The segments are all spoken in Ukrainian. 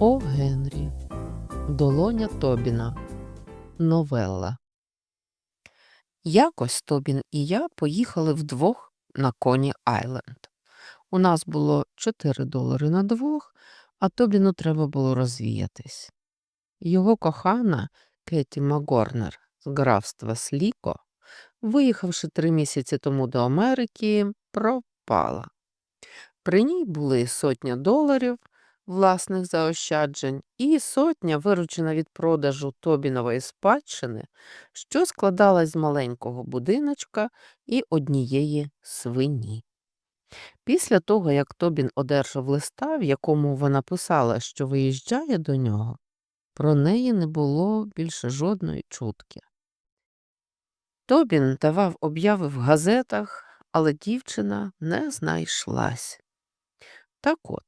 О. Генрі. Долоня Тобіна. Новелла. Якось Тобін і я поїхали вдвох на Коні Айленд. У нас було 4 долари на двох, а Тобіну треба було розвіятись. Його кохана Кеті Магорнер з графства Сліко, виїхавши три місяці тому до Америки, пропала. При ній були сотня доларів власних заощаджень і сотня, виручена від продажу Тобінової спадщини, що складалась з маленького будиночка і однієї свині. Після того, як Тобін одержав листа, в якому вона писала, що виїжджає до нього, про неї не було більше жодної чутки. Тобін давав обяви в газетах, але дівчина не знайшлась. Так от,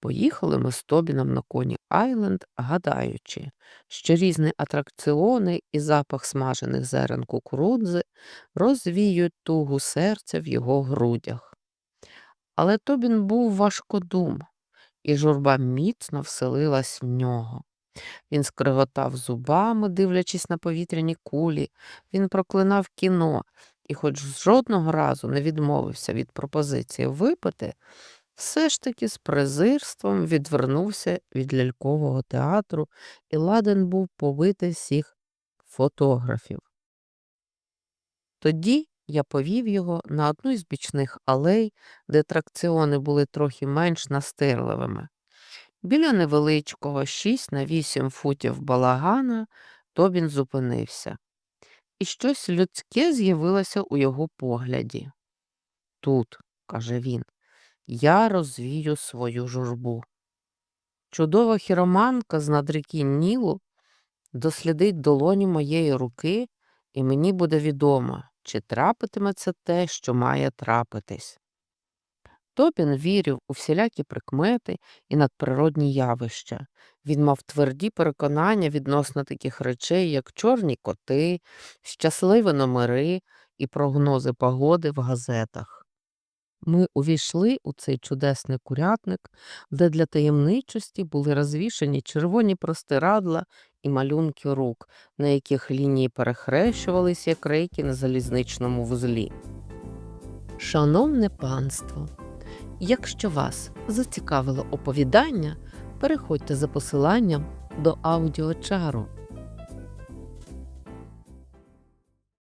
поїхали ми з Тобіном на коні Айленд, гадаючи, що різні атракціони і запах смажених зерен кукурудзи розвіють тугу серця в його грудях. Але Тобін був важкодум, і журба міцно вселилась в нього. Він скриготав зубами, дивлячись на повітряні кулі, він проклинав кіно і, хоч жодного разу не відмовився від пропозиції випити, все ж таки з презирством відвернувся від лялькового театру і ладен був побити всіх фотографів. Тоді я повів його на одну із бічних алей, де атракціони були трохи менш настирливими. Біля невеличкого 6 на 8 футів балагана Тобін зупинився, і щось людське з'явилося у його погляді. Тут, каже він, я розвію свою журбу. Чудова хіроманка з надріки Нілу дослідить долоні моєї руки, і мені буде відомо, чи трапитиметься те, що має трапитись. Тобін вірив у всілякі прикмети і надприродні явища. Він мав тверді переконання відносно таких речей, як чорні коти, щасливі номери і прогнози погоди в газетах. Ми увійшли у цей чудесний курятник, де для таємничості були розвішані червоні простирадла і малюнки рук, на яких лінії перехрещувались, як рейки на залізничному вузлі. Шановне панство, якщо вас зацікавило оповідання, переходьте за посиланням до аудіочару.